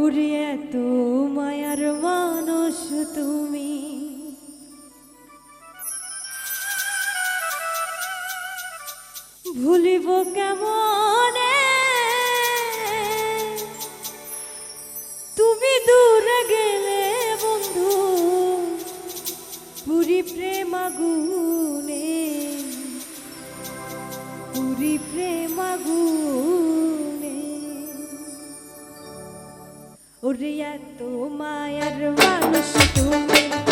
ওরে এত মায়ার মানুষ তুমি। ভুলিব কেমনে? তুমি দূরে গেলে বন্ধু, পুরি প্রেমাগুনে পুরি প্রেমাগুনে ওরে এত মায়ার মানুষ তুমি।